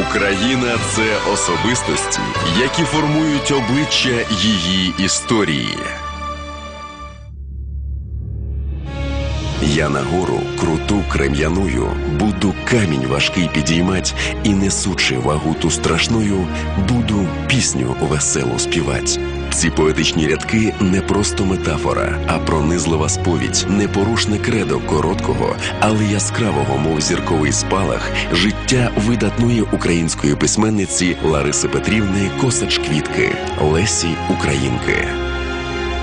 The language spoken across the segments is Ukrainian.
Україна це особистості, які формують обличчя її історії. Я на гору круту крем'яною, буду камінь важкий підіймать, і несучи вагу ту страшною, буду пісню веселу співать. Ці поетичні рядки не просто метафора, а пронизлива сповідь, непорушне кредо короткого, але яскравого, мов зірковий спалах, життя видатної української письменниці Лариси Петрівни Косач Квітки Лесі Українки.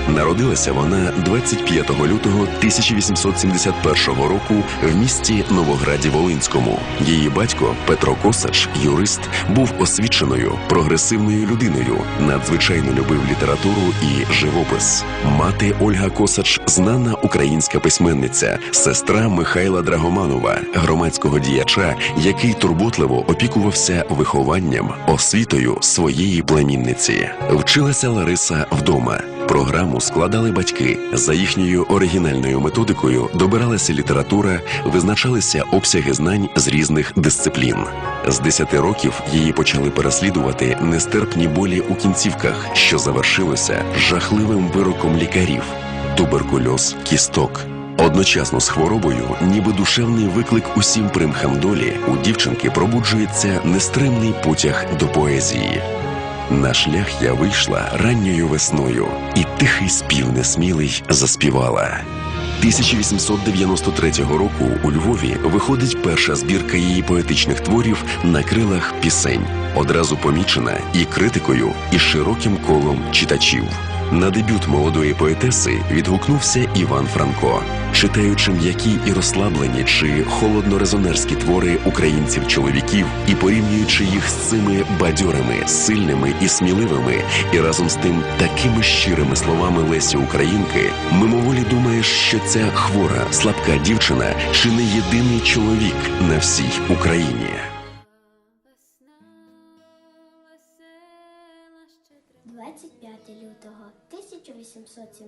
Народилася вона 25 лютого 1871 року в місті Новограді Волинському. Її батько Петро Косач, юрист, був освіченою прогресивною людиною, надзвичайно любив літературу і живопис. Мати Ольга Косач знана українська письменниця, сестра Михайла Драгоманова, громадського діяча, який турботливо опікувався вихованням, освітою своєї племінниці. Вчилася Лариса вдома. Програму складали батьки. За їхньою оригінальною методикою добиралася література, визначалися обсяги знань з різних дисциплін. З 10 років її почали переслідувати нестерпні болі у кінцівках, що завершилося жахливим вироком лікарів туберкульоз кісток. Одночасно з хворобою, ніби душевний виклик усім примхам долі, у дівчинки пробуджується нестримний потяг до поезії. На шлях я вийшла ранньою весною, і тихий спів несмілий заспівала. 1893 року у Львові виходить перша збірка її поетичних творів на крилах пісень, одразу помічена і критикою, і широким колом читачів. На дебют молодої поетеси відгукнувся Іван Франко, читаючи м'які і розслаблені чи холодно-резонерські твори українців-чоловіків і порівнюючи їх з цими бадьорими, сильними і сміливими, і разом з тим такими щирими словами Лесі Українки, мимоволі думаєш, що ця хвора, слабка дівчина чи не єдиний чоловік на всій Україні.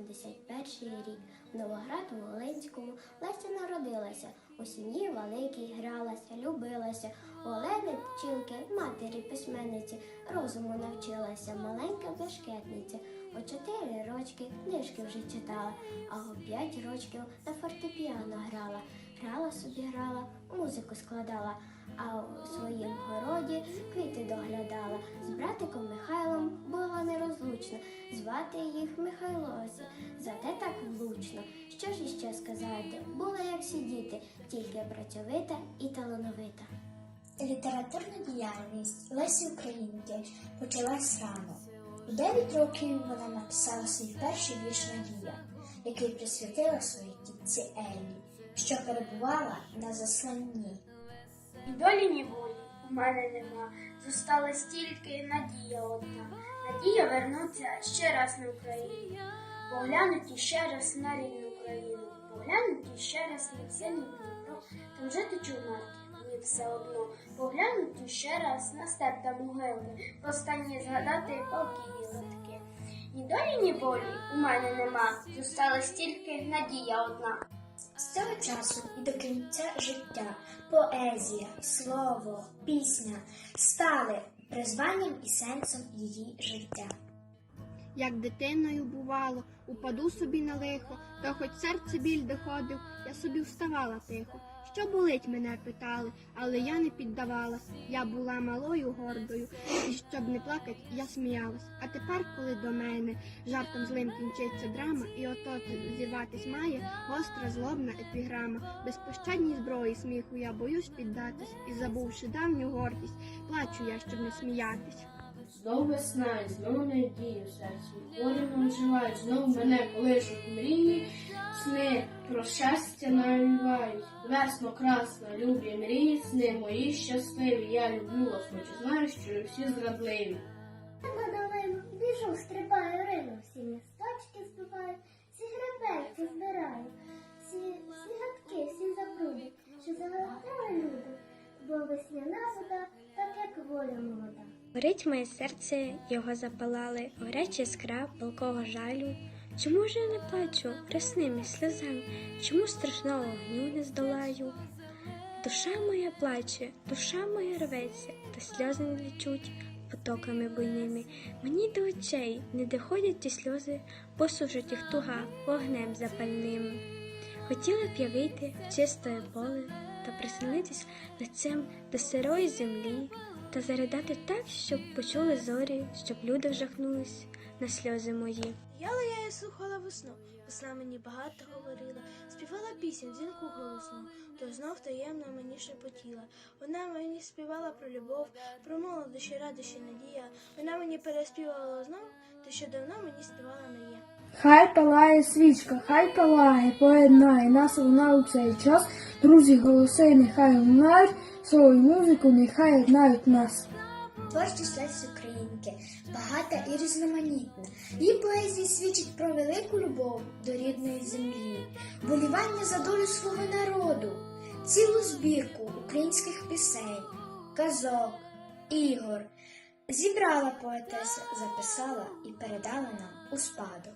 1871 рік в Новограду Волинському Леся народилася. У сім'ї великій гралася, любилася. У Олени пчілки, матері письменниці, розуму навчилася, маленька бешкетниця. У чотири рочки книжки вже читала, а у п'ять рочків на фортепіано грала. Грала собі грала, музику складала, а у своїм городі квіти доглядала. З братиком Михайлом була нерозлучна, звати їх Михайлося, зате так влучно. Що ж іще сказати? Була як всі діти, тільки працьовита і талановита. Літературна діяльність Лесі Українки почалась рано. У 9 років вона написала свій перший вірш Надія, який присвятила своїй тітці Еллі, що перебувала на засланні. І долі, ні волі у мене нема. Зосталась тільки надія одна. Надія вернуться ще раз на Україну. Поглянуть іще раз на рідну Україну. Поглянуть іще раз на синій Дніпро. Там жити чумати, мені все одно. Поглянуть іще раз на степ та могилки. Востаннє згадати полки і литки. Ні долі, ні волі у мене нема. Зосталась тільки надія одна. З цього часу і до кінця життя поезія, слово, пісня стали призванням і сенсом її життя. Як дитиною бувало, упаду собі на лихо, то хоч серце біль доходив, я собі вставала тихо. Що болить, мене питали, але я не піддавалась. Я була малою гордою, і щоб не плакать, я сміялась. А тепер, коли до мене жартом злим кінчиться драма, і ото зірватись має гостра злобна епіграма. Безпощадній зброї сміху я боюсь піддатись, і забувши давню гордість, плачу я, щоб не сміятись. Знов весна, і знову надію в серці. Порівно оживають, знов мене колишуть мрії, сни про щастя навівають. Весно, красна, любі мрії, сни мої щасливі. Я люблю вас, хоч знаю, що ви всі зрадливі. На долину біжу, стрибаю, рину, всі місточки збиваю, всі гребельки збираю, всі, всі гадки, всі запруди, що загортали люди, бо весняна вода, так як воля молода. Горить моє серце, його запалали, горячі іскра палкого жалю. Чому ж я не плачу красними сльозами? Чому страшного вогню не здолаю? Душа моя плаче, душа моя рветься, та сльози не лічуть потоками буйними. Мені до очей не доходять ті сльози, посушить їх туга вогнем запальним. Хотіла б я вийти в чистое поле та прислонитись лицем до сирої землі та заридати так, щоб почули зорі, щоб люди вжахнулись на сльози мої. Я слухала весну, весна мені багато говорила, співала пісень, дзвінку голосну, то знов таємно мені шепотіла. Вона мені співала про любов, про молодощі, радощі, надія. Вона мені переспівала знов, те, що давно мені співала не є. Хай палає свічка, хай палає, поєднає нас вона у цей час. Друзі, голоси нехай лунають, свою музику нехай єднають нас. Творчість Лесі Українки багата і різноманітна. Її поезії свідчить велику любов до рідної землі, болівання за долю свого народу, цілу збірку українських пісень, казок, ігор. Зібрала поетеса, записала і передала нам у спадок.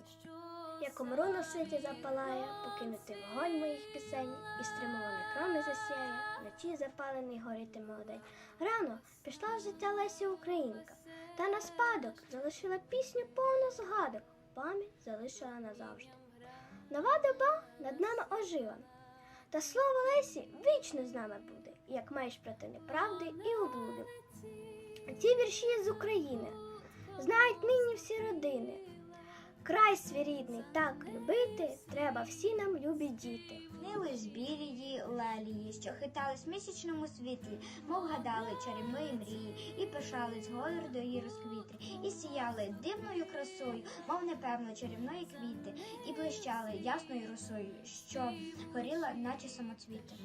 Як умру на світі запалає, покинути вогонь моїх пісень, і стримований кроми засяє, вночі запалений горітиме одень. Рано пішла в життя Лесі Українка, та на спадок залишила пісню повну згадок, пам'ять залишила назавжди. Нова доба над нами ожила, та слово Лесі вічно з нами буде, як маєш проти неправди і облуди. Ці вірші з України знають нині всі родини. Край свій рідний так любити, треба всі нам любі діти. Снились білії лелії, що хитались в місячному світлі, мов гадали чарівної мрії, і пишались гордо її розквіти, і сіяли дивною красою, мов непевно чарівної квіти, і блищали ясною росою, що горіла, наче самоцвіти.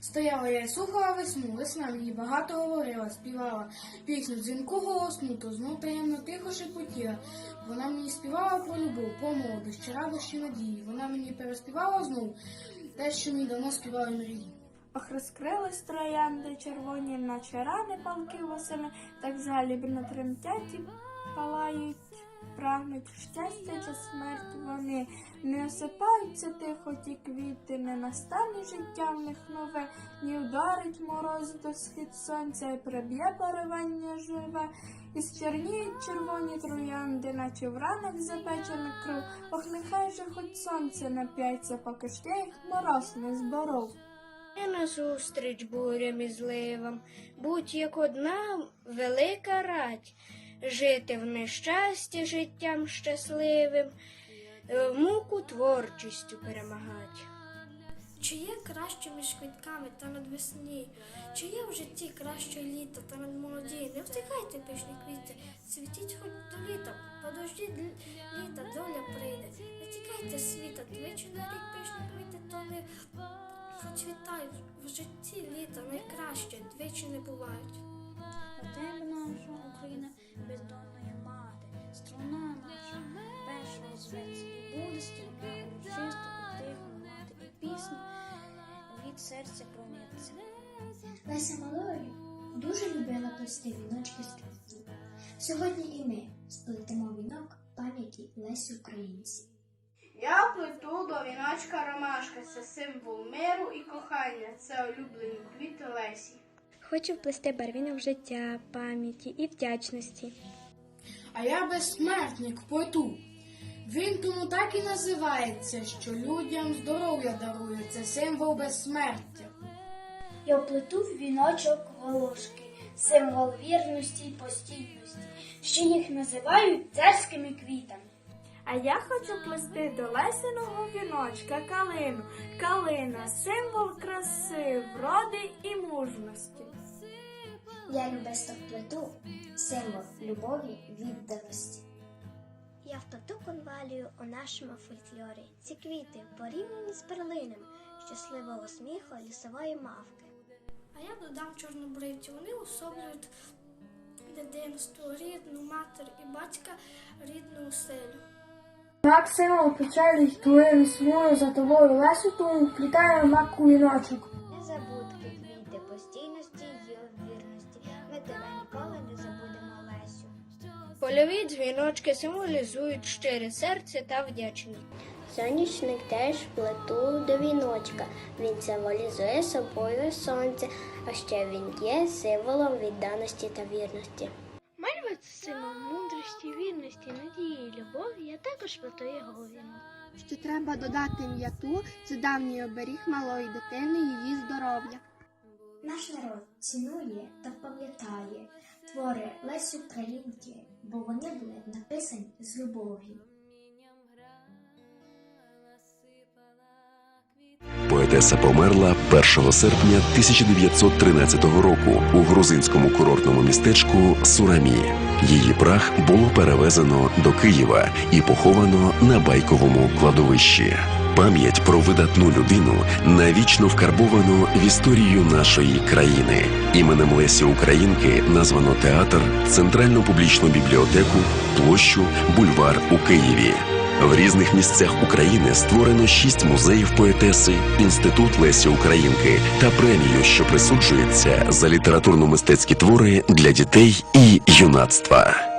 Стояла я і слухала весну, весна мені багато говорила, співала пісню дзвінку голосну, то знов таємно тихо шепотіла. Вона мені співала про любов, про молодощі, радощі, надії. Вона мені переспівала знов те, що мені давно співали мрії. Ох, розкрились троянди червоні, наче рани палки восени, так жалібно тремтять і палають, прагнуть щастя чи смерть вони. Не осипаються тихо ті квіти, не настане життя в них нове, ні вдарить мороз до схід сонця, і приб'є поривання живе. І зчерніють червоні троянди, наче в ранах запечених кров. Ох, нехай же хоч сонце нап'яться, поки я їх мороз не зборов. І назустріч бурям і зливам, будь як одна велика радь, жити в нещасті життям щасливим, е, в муку творчістю перемагать. Чи є краще між квітками та надвесні? Чи є в житті краще літо та надмолоді? Не втикайте пишні квіти, цвітіть хоч до літа, подождіть літа, доля прийде. Не тікайте світа, двічі на рік пишні квіти, то не процвітають в житті літа найкраще, двічі не бувають. Тебе наша Україна, Леся малою дуже любила плести віночки з квітів. Сьогодні і ми сплетемо вінок пам'яті Лесі Українці. Я плету до віночка ромашка, це символ миру і кохання. Це улюблені квіти Лесі. Хочу вплести барвінок життя, пам'яті і вдячності. А я безсмертник плету. Він тому так і називається, що людям здоров'я дарує. Це символ безсмертя. Я вплету в віночок волошки, символ вірності й постійності, що їх називають царськими квітами. А я хочу плести до лесеного віночка калину. Калина символ краси, вроди і мужності. Я любисток плету символ любові, відданості. Я вплету конвалію у нашому фольклорі. Ці квіти порівняні з перлинами щасливого сміху лісової мавки. А я додам чорнобривці. Вони особлюють дитинство, рідну матір і батька рідну оселю. Так символ печалі твоєю свою за тобою Лесю, тому вплітає маку віночок. Незабудки квіти постійності й вірності. Ми тебе ніколи не забудемо Лесю. Польові дзвіночки символізують щире серце та вдячність. Сонячник теж плету до віночка. Він символізує собою сонце, а ще він є символом відданості та вірності. Мальва це символ мудрості, вірності, надії, любові. Я також плету його вінок. Ще треба додати м'яту, це давній оберіг малої дитини, її здоров'я. Наш народ цінує та пам'ятає твори Лесі Українки, бо вони були написані з любов'ю. Поетеса померла 1 серпня 1913 року у грузинському курортному містечку Сурамі. Її прах було перевезено до Києва і поховано на байковому кладовищі. Пам'ять про видатну людину навічно вкарбовано в історію нашої країни. Іменем Лесі Українки названо театр, центральну публічну бібліотеку, площу, бульвар у Києві. В різних місцях України створено шість музеїв поетеси, інститут Лесі Українки та премію, що присуджується за літературно-мистецькі твори для дітей і юнацтва.